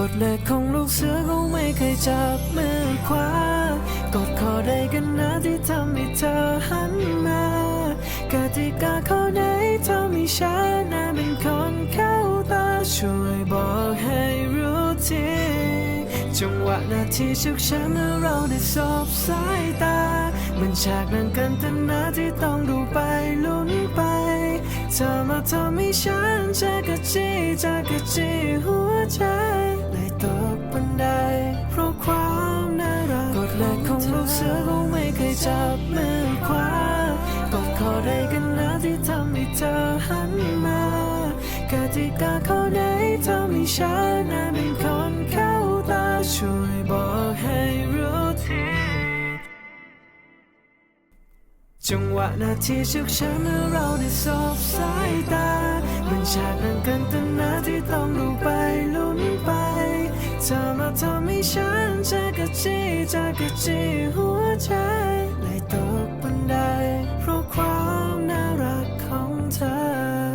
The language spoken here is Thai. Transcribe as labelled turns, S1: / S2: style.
S1: กฎเล็กของลูกเสือเขาไม่เคยจับมือขวากฎขอใดกันนะที่ทำให้เธอหันมากติกาข้อไหนทำให้ฉันนั้นเป็นคนเข้าตาช่วยบอกให้รู้ทีจังหวะนาทีฉุกเฉินเมื่อเราได้สบสายตามันฉากนั้นกันแต่นาที่ต้องดูไป ทำให้ฉันจะกระจีจะกระจีหัวใจเลยตกบันไดเพราะความน่ารักกฎเล็กของลูกเสือคงไม่เคยจับมือขวากฎข้อใดกันนะที่ทำให้เธอหันมากติกาข้อไหนทำให้ฉันนั้นเป็นคนเข้าตาช่วยบอกให้ จังหวะนาทีชุกฉันเมื่อเราได้สบสายตามันฉากนั้นกันแต่นาที่ต้องดูไปลุ้นไปเธอมาทำให้ฉันจะกระจีจะกระจีหัวใจเลตกบันไดเพราะความน่ารักของเธอ